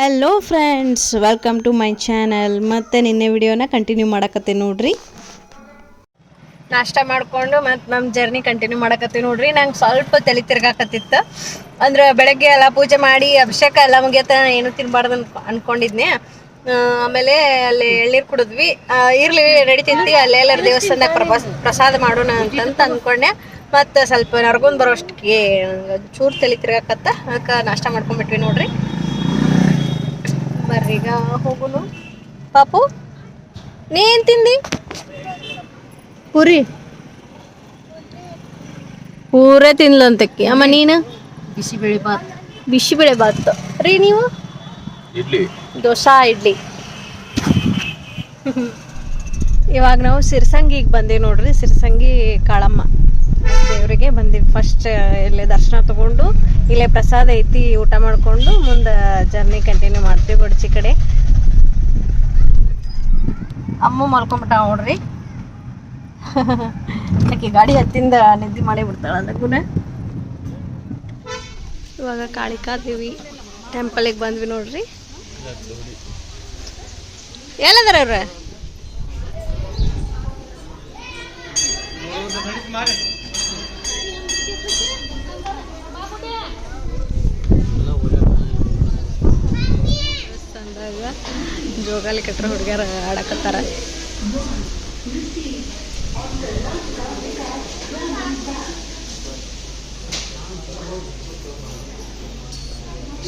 Hello friends welcome to my channel ಮತ್ತೆ ನಿನ್ನೆ ವಿಡಿಯೋನ ಕಂಟಿನ್ಯೂ ಮಾಡಕತ್ತೆ ನೋಡ್ರಿ. ನಾಷ್ಟ ಮಾಡ್ಕೊಂಡು ಮತ್ತು ನಮ್ಮ ಜರ್ನಿ ಕಂಟಿನ್ಯೂ ಮಾಡಕತ್ತೀವಿ ನೋಡ್ರಿ. ನಂಗೆ ಸ್ವಲ್ಪ ತಲೆ ತಿರ್ಗಾಕತ್ತಿತ್ತು. ಅಂದ್ರೆ ಬೆಳಗ್ಗೆ ಎಲ್ಲ ಪೂಜೆ ಮಾಡಿ ಅಭಿಷೇಕ ಎಲ್ಲ ಮುಗಿಯತ್ತ ಏನು ತಿನ್ಬಾರ್ದು ಅನ್ ಅನ್ಕೊಂಡಿದ್ನೆ. ಆಮೇಲೆ ಅಲ್ಲಿ ಎಳ್ನೀರು ಕುಡಿದ್ವಿ. ಇರ್ಲಿ ನಡಿತೈತಿ ಅಲ್ಲೇ ಎಲ್ಲರ ದೇವಸ್ಥಾನದಾಗ ಪ್ರಸಾದ ಮಾಡೋಣ ಅಂತಂತ ಅಂದ್ಕೊಂಡೆ ಮತ್ತು ಸ್ವಲ್ಪ ನರ್ಗೊಂಡ್ ಬರೋಷ್ಟಕ್ಕೆ ಚೂರು ತಲೆ ತಿರ್ಗಾಕತ್ತ. ಅದಕ್ಕೆ ನಾಷ್ಟ ಮಾಡ್ಕೊಂಡ್ಬಿಟ್ವಿ ನೋಡ್ರಿ. ಬರ್ರಿ ಈಗ ಹೋಗುನು? ಪಾಪು ನೀ ಏನ್ ತಿಂದಿ? ಪೂರಿ. ಪೂರೇ ತಿನ್ಲಂತಕ್ಕಿ. ಅಮ್ಮ ನೀನು? ಬಿಸಿಬೇಳೆ ಬಾತ್ ಬಿಸಿಬೇಳೆ ಬಾತ್ ರೀ ನೀವು? ಇಡ್ಲಿ. ದೋಸಾ ಇಡ್ಲಿ. ಇವಾಗ ನಾವು ಸಿರ್ಸಂಗಿಗೆ ಬಂದೇವಿ ನೋಡ್ರಿ ಸಿರ್ಸಂಗಿ ಕಾಳಮ್ಮ. ದೇವರಿಗೆ ಬಂದ್ವಿ ಫಸ್ಟ್ ಇಲ್ಲೇ ದರ್ಶನ ತಗೊಂಡು, ಇಲ್ಲೇ ಪ್ರಸಾದ ಐತಿ, ಊಟ ಮಾಡಿಕೊಂಡು ಮುಂದೆ ಜರ್ನಿ ಕಂಟಿನ್ಯೂ ಮಾಡ್ತೀವಿ ಗೊಡ್ಚಿ ಕಡೆ. ಅಮ್ಮ ಮಲ್ಕೊಂಬಿಟ್ಟ ನೋಡ್ರಿ. ಆಕೆ ಗಾಡಿ ಹತ್ತಿಂದ ನಿದ್ದೆ ಮಾಡಿ ಬಿಡ್ತಾಳ ಗುಣ ಇವಾಗ ಕಾಳಿಕಾ ದೇವಿ ಟೆಂಪಲಿಗೆ ಬಂದ್ವಿ ನೋಡ್ರಿ. ಎಲ್ಲದಾರ ಅಂದಾಗ ಜೋಗಾಲಿ ಕಟ್ರ ಹುಡುಗಿಯರ ಆಡಕತ್ತಾರ.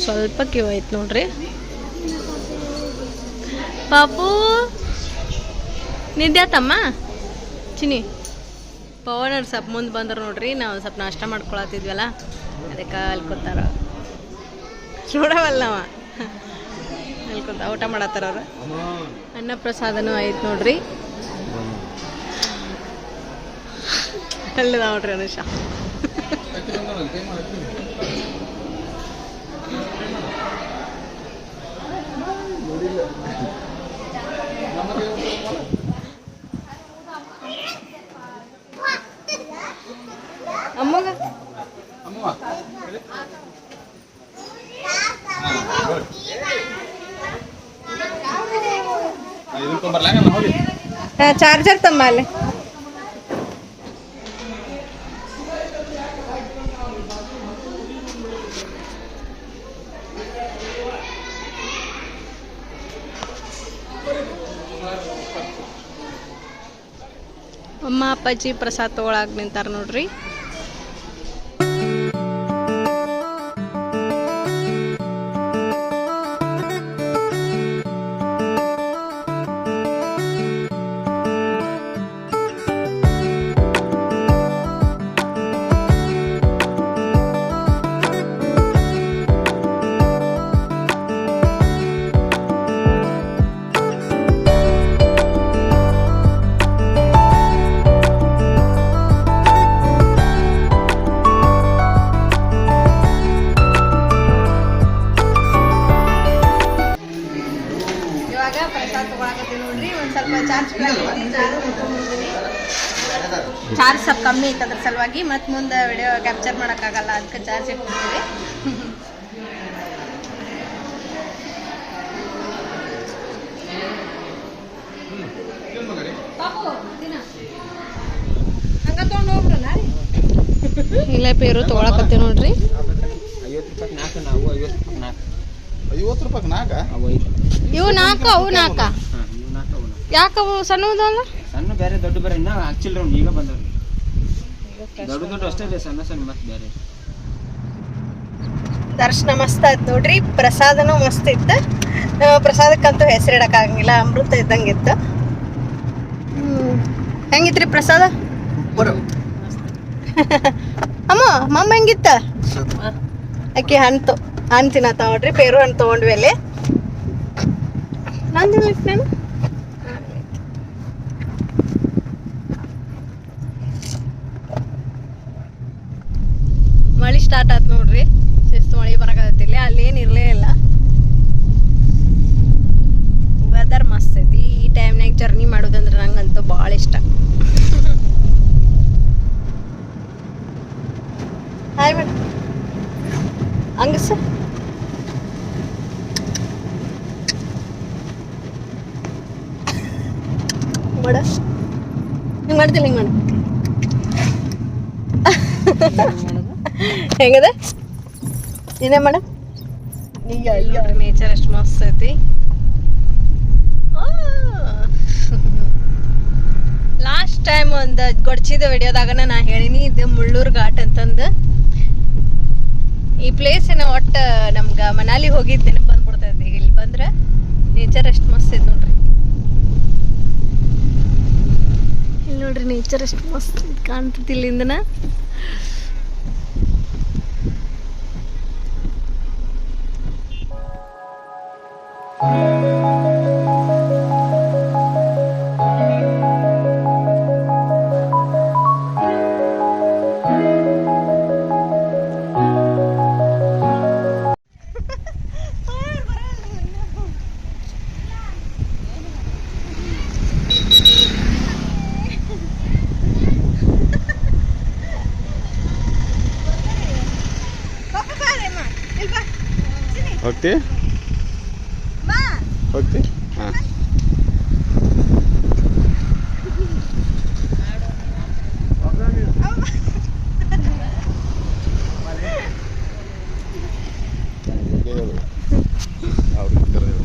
ಸ್ವಲ್ಪ ಕ್ಯೂ ಐತ್ ನೋಡ್ರಿ. ಪಾಪು ನಿದ್ದೆ ಆತಮ್ಮ ಚಿನಿ ಪವನ್ ಅವ್ರು ಸ್ವಲ್ಪ ಮುಂದೆ ಬಂದ್ರು ನೋಡ್ರಿ, ನಾವು ಸ್ವಲ್ಪ ನಾಷ್ಟ ಮಾಡ್ಕೊಳತಿದ್ವಲ್ಲ ಅದಕ್ಕೆ ಅಲ್ಲಿ ಕೂತಾರ. ನೋಡವಲ್ಲ ನಾವ ಅಲ್ಲಿ ಊಟ ಮಾಡತ್ತಾರ ಅವ್ರು. ಅನ್ನ ಪ್ರಸಾದನೂ ಆಯ್ತು ನೋಡ್ರಿ. ಅಲ್ಲದ ನೋಡ್ರಿ ಅನುಷ. ಅಮ್ಮಗ ಚಾರ್ಜರ್ ತಮ್ಮ ಅಲ್ಲಿ ಅಮ್ಮ ಅಪ್ಪಾಜಿ ಪ್ರಸಾದ ತಗೊಳಕ್ ನಿಂತಾರ ನೋಡ್ರಿ ಚಾರ್ಜ್ ಸ್ವಲ್ಪ ಕಮ್ಮಿ ಐತೆ ಅದ್ರ ಸಲುವಾಗಿ ಮತ್ತೆ ಮುಂದೆ ವಿಡಿಯೋ ಕ್ಯಾಪ್ಚರ್ ಮಾಡೋಕ್ಕಾಗಲ್ಲ ಅದಕ್ಕೆ ಚಾರ್ಜ್ ಇಟ್ಬಿಡ್ತೀವಿ ಇಲ್ಲೇ ಪೇರು ತಗೊಳಕತ್ತೆ ನೋಡ್ರಿ. ಐವತ್ತು ರೂಪಾಯಿ ನಾಲ್ಕು ಇವು ನಾಲ್ಕು ಅವು ನಾಲ್ಕ ಯಾಕವು ಸಣ್ಣದಲ್ಲ? ಸಣ್ಣ ಬೇರೆ ದೊಡ್ಡ ಬೇರೆ ಇನ್ನ ಆಕ್ಚುಲ್ ರೌಂಡ್ ಈಗ ಬಂದವ್ರು. ದೊಡ್ಡ ದೊಡ್ಡ ಅಷ್ಟೇ ಇದೆ ಸಣ್ಣ ಸಣ್ಣ ಮತ್ತೆ ಬೇರೆ. ದರ್ಶನ ಮಸ್ತ್ ಆಯ್ತು ನೋಡ್ರಿ ಪ್ರಸಾದನೂ ಮಸ್ತ್ ಇತ್ತು. ಪ್ರಸಾದಕ್ಕಂತೂ ಹೆಸರಿಡಕ್ಕಾಗಂಗಿಲ್ಲ ಅಮೃತ ಇದ್ದಂಗಿತ್ತು ಹ್ಮ್. ಹೆಂಗಿತ್ರಿ ಪ್ರಸಾದ? ಅಮ್ಮ ಮಮ್ಮ ಹೆಂಗಿತ್ತ? ಅಕ್ಕಿ ಹಣ್ಣು ತೊ ಹಣ್ಣು ತಿನ್ನತ್ತ ನೋಡ್ರಿ ಪೇರು ಹಣ್ಣು ತೊಗೊಂಡ್ವಿ ಅಲ್ಲಿ. ನಾನು ನಾನು. ಮಳಿ ಸ್ಟಾರ್ಟ್ ಆಯ್ತು ನೋಡ್ರಿ. ಶಿಸ್ತು ಮಳಿ ಬರಕತ್ತಿಲ್ಲ ಅಲ್ಲಿ ಏನು ಇರಲೇ ಇಲ್ಲ. ವೆದರ್ ಮಸ್ತ್ ಐತಿ. ಈ ಟೈಮ್ನಾಗ ಜರ್ನಿ ಮಾಡೋದಂದ್ರೆ ನಂಗಂತೂ ಭಾಳ ಇಷ್ಟ. ಹಾಯ್ ಮೇಡಮ್ ಹಂಗ ಸರ್ ಮಾಡ ಹಿಂಗೆ ಮಾಡ್ತಿಲ್ಲ, ಹಿಂಗೆ ಮಾಡ. ಹೆಂಗದ? ಏನೇ ಮೇಡಮ್ ನೇಚರ್ ಎಷ್ಟು ಮಸ್ತ್ ಐತಿ. ಲಾಸ್ಟ್ ಟೈಮ್ ಒಂದು ಗೊಡ್ಚಿದ ವಿಡಿಯೋದಾಗ ನಾ ಹೇಳಿನಿ, ಇದು ಮುಳ್ಳೂರು ಘಾಟ್ ಅಂತಂದು. ಈ ಪ್ಲೇಸ್ ಏನ ಒಟ್ಟು ನಮ್ಗೆ ಮನಾಲಿ ಹೋಗಿದ್ದು ನೆನಪು ಬಂದ್ಬಿಡ್ತೈತಿ. ಇಲ್ಲಿ ಬಂದ್ರೆ ನೇಚರ್ ಎಷ್ಟು ಮಸ್ತ್ ಐತಿ ನೋಡ್ರಿ. ಇಲ್ಲಿ ನೋಡ್ರಿ ನೇಚರ್ ಎಷ್ಟು ಮಸ್ತ್ ಕಾಣ್ತೈತಿ ಇಲ್ಲಿಂದನ. ಹೋಗ್ತಿ? ಹೋಗ್ತಿ? ಹಾಂ.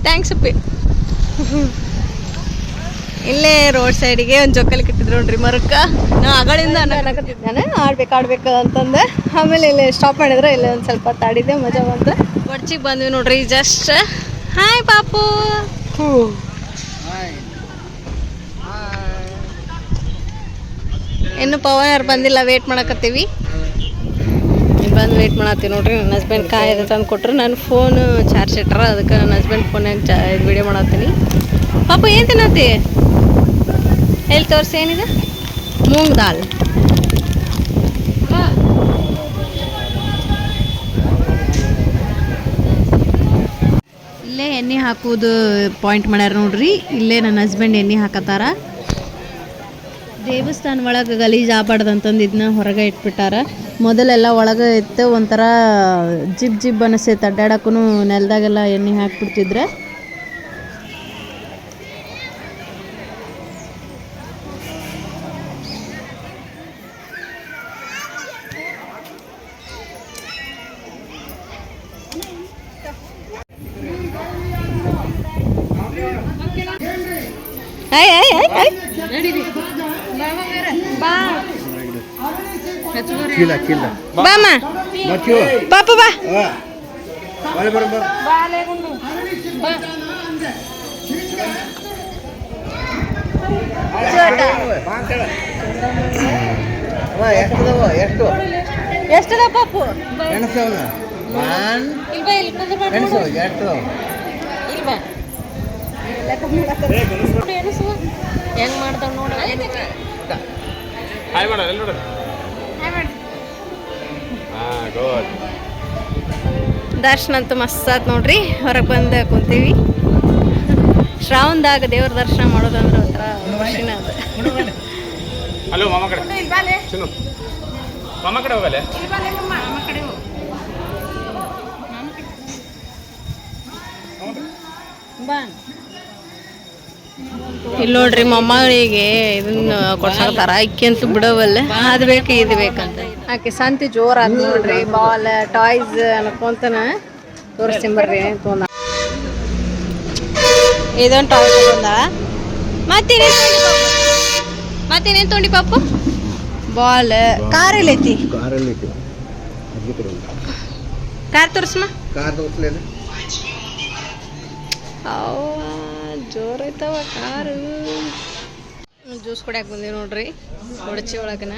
ಥ್ಯಾಂಕ್ಸ್ ಅಪ್ಪಿ ಇಲ್ಲೇ ರೋಡ್ ಸೈಡಿಗೆ ಒಂದು ಜೊಕ್ಕಲಿ ಕಿಟ್ಟಿದ್ರು ನೋಡ್ರಿ ಮರಕ್ಕ. ನಾ ಅನ್ನಕತ್ತಿದ್ದಾನೆ ಆಡ್ಬೇಕು ಆಡ್ಬೇಕು ಅಂತಂದೆ. ಆಮೇಲೆ ಇಲ್ಲಿ ಸ್ಟಾಪ್ ಮಾಡಿದ್ರೆ ಇಲ್ಲೇ ಒಂದು ಸ್ವಲ್ಪ ತಾಡಿದೆ, ಮಜಾ ಬಂತು ಕೊಡ್ಚಿಗೆ ಬಂದ್ವಿ ನೋಡ್ರಿ ಜಸ್ಟ್ ಹಾಯ್ ಪಾಪು. ಇನ್ನು ಪವನ್ ಯಾರು ಬಂದಿಲ್ಲ ವೇಟ್ ಮಾಡಕತ್ತೀವಿ. ಬಂದು ವೇಟ್ ಮಾಡತ್ತೀವಿ ನೋಡ್ರಿ ನನ್ನ ಹಸ್ಬೆಂಡ್ ಕಾಯಿದೆ ತಂದು ಕೊಟ್ರು ನನ್ನ ಫೋನ್ ಚಾರ್ಜ್ ಇಟ್ಟಾರ ಅದಕ್ಕೆ ನನ್ನ ಹಸ್ಬೆಂಡ್ ಫೋನ್ಯಾಗ ಚಾ ಇದು ವಿಡಿಯೋ ಮಾಡತ್ತೀನಿ. ಪಾಪ ಏನು ತಿನ್ನತ್ತಿ? ಎಲ್ಲಿ ತೋರಿಸಿ ಏನಿದೆ? ಮೂಂಗ್ ದಾಲ್. ಇಲ್ಲೇ ಎಣ್ಣೆ ಹಾಕೋದು ಪಾಯಿಂಟ್ ಮಾಡ್ಯಾರ ನೋಡ್ರಿ. ಇಲ್ಲೇ ನನ್ನ ಹಸ್ಬೆಂಡ್ ಎಣ್ಣೆ ಹಾಕತ್ತಾರ ದೇವಸ್ಥಾನ ಒಳಗೆ ಗಲೀಜು ಆಗ್ಬಾರ್ದು ಅಂತಂದು ಇದನ್ನ ಹೊರಗೆ ಇಟ್ಬಿಟ್ಟಾರ. ಮೊದಲೆಲ್ಲ ಒಳಗೆ ಇತ್ತು ಒಂಥರ ಜಿಬ್ ಜಿಬ್ ಅನಿಸ್ತೈತೆ. ಅಡ್ಡಾಡಕ್ಕೂ ನೆಲದಾಗೆಲ್ಲ ಎಣ್ಣೆ ಹಾಕ್ಬಿಡ್ತಿದ್ರೆ. ಆಯ್ ಆಯ್ ಆಯ್ ಆಯ್ ಬಾ ಕೀಲ ಕೀಲ ಬಾಮ್ಮ ಪಾಪ ಬಾ. ಎಷ್ಟು ಎಷ್ಟದ ಪಾಪು ಎಣಸವನ ಎಣಸು ಎಷ್ಟು ಹೆಂಗ್ ಮಾಡ್ತಾವ ನೋಡ. ಹಾಯ್ ಮಾಡ ಎಲ್ಲಿ ನೋಡ ಹಾಂ ಗುಡ್ ದರ್ಶನ ಅಂತೂ ಮಸ್ತ್ ಆಯ್ತು ನೋಡ್ರಿ. ಹೊರಗೆ ಬಂದು ಕುಂತೀವಿ. ಶ್ರಾವಣದಾಗ ದೇವ್ರ ದರ್ಶನ ಮಾಡೋದಂದ್ರೆ ಒಂಥರ ಖುಷಿನ ಅದು. ಹಲೋ ಮಾಮ ಕಡೆ. ಚಿನ್ನು. ಮಾಮ ಕಡೆ ಹೋಗಲ್ಲ ಇಲ್ಲಿ ನೋಡ್ರಿ ಮೊಮ್ಮಗಳಿಗೆ ಇದನ್ನ ಕೊಡ್ಸಾಕತ್ತಾರ ಅಕ್ಕಿ ಅಂತೂ ಬಿಡವಲ್ಲ. ಅದು ಬೇಕು ಇದು ಬೇಕಂತ ಆಕೆ ಸಂತಿ ಜೋರ್ ಆದ್ ನೋಡ್ರಿ ಬಾಲ್ ಟಾಯ್ಸ್ ಅನ್ಕೊಂತನ ತೋರಿಸ್ತೀನಿ ಬರ್ರಿ ತೊಂದ ಇದೊಂದು ಟಾಯ್ಸ್ ತಗೊಂಡ? ಮತ್ತೇನೇನು ತೊಗೊಂಡಿ ಪಾಪು? ಮತ್ತೇನೇನು ತೊಗೊಂಡಿ ಪಾಪು? ಬಾಲ್. ಕಾರ್ ಎಲ್ಲೈತಿ ಕಾರ್ ತೋರಿಸ್ಮ. ಕಾರ್ ತೋರಿಸ್ಲೇನು. ಅವ್ವ ಜೋರ್ ಐತವ ಕಾರು ಜ್ಯೂಸ್ ಕುಡಿಯಾಕ ಬಂದೀವಿ ನೋಡ್ರಿ ಕೊಡಚಿ ಒಳಗನ.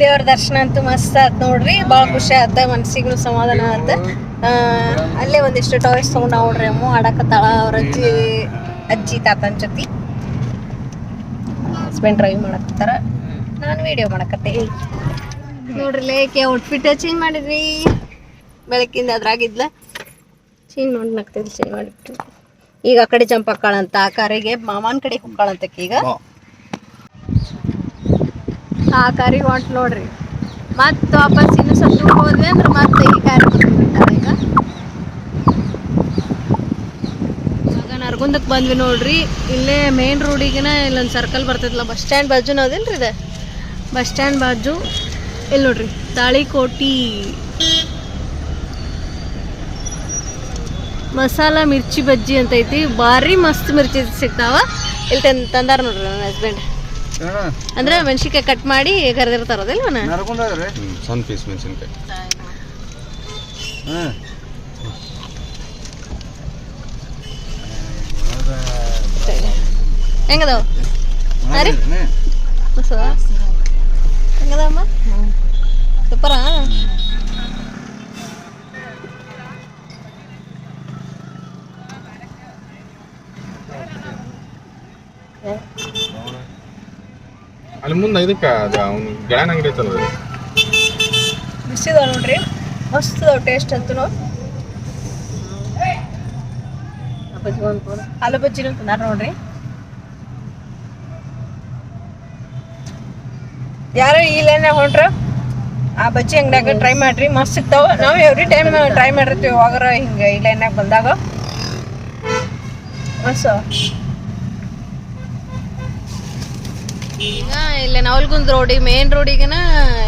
ದೇವ್ರ ದರ್ಶನ ಅಂತೂ ಮಸ್ತ್ ಆತ್ ನೋಡ್ರಿ ಬಹಳ ಖುಷಿ ಆತ ಮನ್ಸಿಗೂ ಸಮಾಧಾನ ಆತ. ಅಲ್ಲೇ ಒಂದಿಷ್ಟು ಟಾಯ್ಸ್ ತಗೊಂಡ್ ನೋಡ್ರಿ ಅಮ್ಮ, ಆಡಕತ್ತಾಳ, ಅವ್ರ ಅಜ್ಜಿ ಅಜ್ಜಿ ತಾತನ ಜೊತೆ. ಹಸ್ಬೆಂಡ್ ಡ್ರೈವ್ ಮಾಡಕತ್ತಾರ. ನಾನು ವಿಡಿಯೋ ಮಾಡಕತ್ತೆ. ನೋಡ್ರಿ ಲೇಕೆ ಔಟ್ಫಿಟ್ ಚೇಂಜ್ ಮಾಡಿದ್ರಿ ಬೆಳಕಿಂದ ಅದ್ರಾಗಿದ್ಲ. ಚೇಂಜ್ ಮಾಡಿ ನಗ್ತಿದ್ವಿ ಚೇಂಜ್ ಮಾಡಿಬಿಟ್ಟು. ಈಗ ಆ ಕಡೆ ಜಂಪ್ ಹಾಕಾಳಂತ ಆ ಕಾರಿಗೆ ಮಾಮನ ಕಡೆ ಹೋಗ್ಕಾಳಂತಕ್ಕೆ ಈಗ. ಆ ಕಾರಿಗೆ ಹೊಂಟ್ ನೋಡ್ರಿ. ಮತ್ತೆ ವಾಪಸ್ ಇನ್ನು ಸ್ವಲ್ಪ ದೂರ ಹೋದ್ವಿ ಅಂದ್ರೆ ಮತ್ತೆ ಈ ಕಾರಿ ಈಗ. ನರ್ಗುಂದಕ್ಕೆ ಬಂದ್ವಿ ನೋಡ್ರಿ. ಇಲ್ಲೇ ಮೇನ್ ರೋಡಿಗೆನ ಇಲ್ಲೊಂದು ಸರ್ಕಲ್ ಬರ್ತೈತಲ್ಲ ಬಸ್ ಸ್ಟ್ಯಾಂಡ್ ಬಾಜು ನೋದಿಲ್ರಿ ಇದೆ? ಬಸ್ ಸ್ಟ್ಯಾಂಡ್ ಬಾಜು. ಇಲ್ಲಿ ನೋಡ್ರಿ ತಾಳಿಕೋಟಿ ಮಸಾಲ ಮಿರ್ಚಿ ಬಜ್ಜಿ ಅಂತ ಐತಿ ಭಾರಿ ಮಸ್ತ್ ಮಿರ್ಚಿ ಸಿಗ್ತಾವ. ಇಲ್ಲಿ ತಂದ್ ತಂದಾರ ನೋಡ್ರಿ ನನ್ನ ಹಸ್ಬೆಂಡ್ ಅಂದ್ರೆ ಮೆಣಸಿನ್ಕಾಯಿ ಕಟ್ ಮಾಡಿ ನಡ್ಕೊಂಡ್ರಿ ಸಣ್ಣ ಪೀಸ್ ಮೆಣಸಿನ್ಕಾಯಿ. ಹೆಂಗದಾವ? ಹೆಂಗದಮ್ಮ ಸೂಪರಾ ಅಲ್ಲಿ ಮುಂದೆ ಇದಕ್ಕ ಅವ್ನು ಗೆಳೆಯನ ಅಂಗಡಿ ಐತಲ್ಲ. ಬಿಸಿದಾವ ನೋಡ್ರಿ. ಮಸ್ತ್ ಟೇಸ್ಟ್ ಅಂತೂ ಆಲೂ ಬಜ್ಜಿನೂ ತಿಂದಾರ ನೋಡ್ರಿ. ಯಾರು ಈ ಲೈನ್ ಹೊಂಟ್ರ? ಆ ಬಜ್ಜಿ ಅಂಗಡಿಯಾಗ ಟ್ರೈ ಮಾಡ್ರಿ. ಮಸ್ತ್ ಸಿಗ್ತಾವ ನಾವು ಎವ್ರಿ ಟೈಮ್ ಟ್ರೈ ಮಾಡಿರ್ತೀವಿ. ಯಾವಾಗಾರ ಹಿಂಗೆ ಈ ಲೈನ್ಯಾಗ ಬಂದಾಗ. ಈಗ ಇಲ್ಲಿ ನವಲ್ಗುಂದ್ ರೋಡಿ ಮೇನ್ ರೋಡಿಗೆನ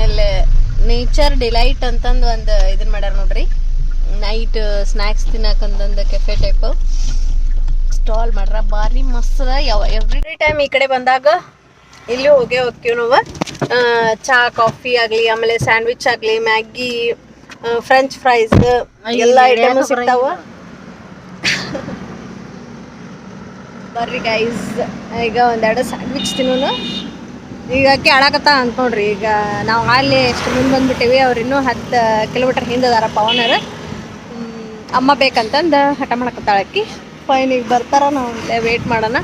ಇಲ್ಲಿ ನೇಚರ್ ಡಿಲೈಟ್ ಅಂತಂದು ಒಂದು ಇದನ್ನ ಮಾಡ್ಯಾರ ನೋಡ್ರಿ. ನೈಟ್ ಸ್ನ್ಯಾಕ್ಸ್ ತಿನ್ನಕಂತಂದು ಕೆಫೆ ಟೈಪ್ ಸ್ಟಾಲ್ ಮಾಡ್ರ. ಭಾರಿ ಮಸ್ತ್ ಯಾವ ಎವ್ರಿ ಟೈಮ್ ಈ ಕಡೆ ಬಂದಾಗ ಇಲ್ಲಿ ಹೋಗಿ ಹೋಗ್ತೀವಿ ನಾವು ಚಾ ಕಾಫಿ ಆಗಲಿ ಆಮೇಲೆ ಸ್ಯಾಂಡ್ವಿಚ್ ಆಗಲಿ ಮ್ಯಾಗಿ ಫ್ರೆಂಚ್ ಫ್ರೈಸ್ ಎಲ್ಲ ಐಟಮ್ ಸಿಗ್ತಾವ. ಬರ್ರಿ ಗೈಸ್ ಈಗ ಒಂದೆರಡು ಸ್ಯಾಂಡ್ವಿಚ್ ತಿನ್ನೋನು. ಈಗ ಕೇಳಕತ್ತ ಅಂತ ನೋಡ್ರಿ ಈಗ ನಾವು ಅಲ್ಲಿ ಎಷ್ಟು ಮುಂದೆ ಬಂದ್ಬಿಟ್ಟಿವಿ ಅವ್ರು ಇನ್ನೂ ಹತ್ತು ಕಿಲೋಮೀಟರ್ ಹಿಂದೆ ಅದಾರ ಪವನರ್ ಅಮ್ಮ ಬೇಕಂತಂದು ಹಠ ಮಾಡಕತ್ತಾಳಕ್ಕಿ ಫೈನ್ ಈಗ ಬರ್ತಾರ ನಾವು ವೇಟ್ ಮಾಡೋಣ.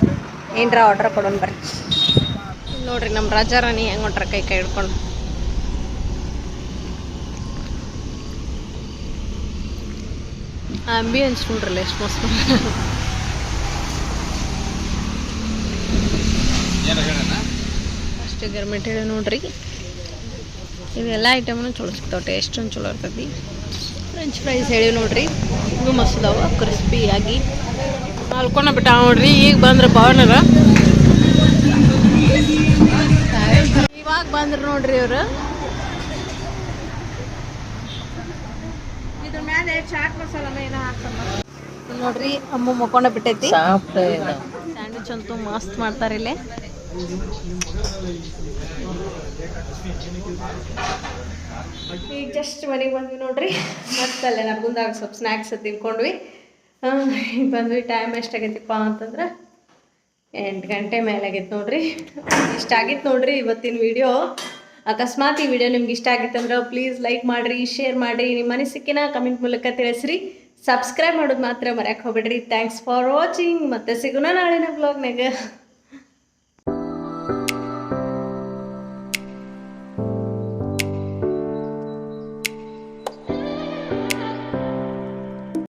ಏನರ ಆರ್ಡ್ರ್ ಕೊಡೋಣ ಬರ್ರಿ. ನೋಡ್ರಿ ನಮ್ಮ ರಾಜಾರಾಣಿ ಹೆಂಗೆ ಹೊಂಟ್ರ ಕೈ ಕೈ ಹಿಡ್ಕೊಂಡು. ಆಂಬಿಯನ್ಸ್ ನೋಡ್ರಲ್ಲ ಎಷ್ಟು ಮಸ್ತ್ ಅಷ್ಟು ಗರ್ಮೆಂಟ್ ಹೇಳಿ ನೋಡ್ರಿ. ಇವೆಲ್ಲ ಐಟಮ್ನು ಚಲೋ ಸಿಗ್ತಾವೆ ಟೇಸ್ಟ್ ಚಲೋ ಇರ್ತೈತಿ. ಫ್ರೆಂಚ್ ಫ್ರೈಸ್ ಹೇಳಿ ನೋಡ್ರಿ ಇವು ಮಸ್ತ್ ಅದಾವ ಕ್ರಿಸ್ಪಿ ಆಗಿ. ಮಲ್ಕೊಂಡ ಬಿಟ್ಟ ನೋಡ್ರಿ ಈಗ ಬಂದ್ರೆ ಭವನರ ಇವಾಗ ಬಂದ್ರು ನೋಡ್ರಿ ಇವ್ರು? ಇದ್ರ ಮೇಲೆ ಚಾಟ್ ಮಸಾಲನ ಏನೋ ಹಾಕ್ತಾರ ನೋಡ್ರಿ ಅಮ್ಮ ಮಕ್ಕೊಂಡ ಬಿಟ್ಟೈತಿ. ಸ್ಯಾಂಡ್ವಿಚ್ ಅಂತೂ ಮಸ್ತ್ ಮಾಡ್ತಾರೆ ಇಲ್ಲಿ. ಈಗ ಜಸ್ಟ್ ಮನೆಗೆ ಬಂದ್ವಿ ನೋಡ್ರಿ. ಮತ್ತಲ್ಲೇ ನರ್ಗುಂದಾಗ ಸ್ವಲ್ಪ ಸ್ನ್ಯಾಕ್ಸ್ ತಿನ್ಕೊಂಡ್ವಿ. ಬಂದ್ವಿ ಟೈಮ್ ಎಷ್ಟಾಗೈತಿಪ್ಪ ಅಂತಂದ್ರೆ ಎಂಟು ಗಂಟೆ ಮೇಲೆ ಆಗೈತೆ ನೋಡ್ರಿ. ಇಷ್ಟ ಆಗಿತ್ತು ನೋಡ್ರಿ ಇವತ್ತಿನ ವಿಡಿಯೋ ಅಕಸ್ಮಾತ್ ಈ ವಿಡಿಯೋ ನಿಮ್ಗೆ ಇಷ್ಟ ಆಗಿತ್ತಂದ್ರೆ ಪ್ಲೀಸ್ ಲೈಕ್ ಮಾಡಿರಿ ಶೇರ್ ಮಾಡಿರಿ, ನಿಮ್ಮ ಅನಿಸಿಕೆನ ಕಮೆಂಟ್ ಮೂಲಕ ತಿಳಿಸ್ರಿ. ಸಬ್ಸ್ಕ್ರೈಬ್ ಮಾಡೋದು ಮಾತ್ರ ಮರ್ಯಾಕೆ ಹೋಗ್ಬೇಡ್ರಿ. ಥ್ಯಾಂಕ್ಸ್ ಫಾರ್ ವಾಚಿಂಗ್ ಮತ್ತೆ ಸಿಗೋಣ ನಾಳಿನ ಬ್ಲಾಗ್ನಾಗ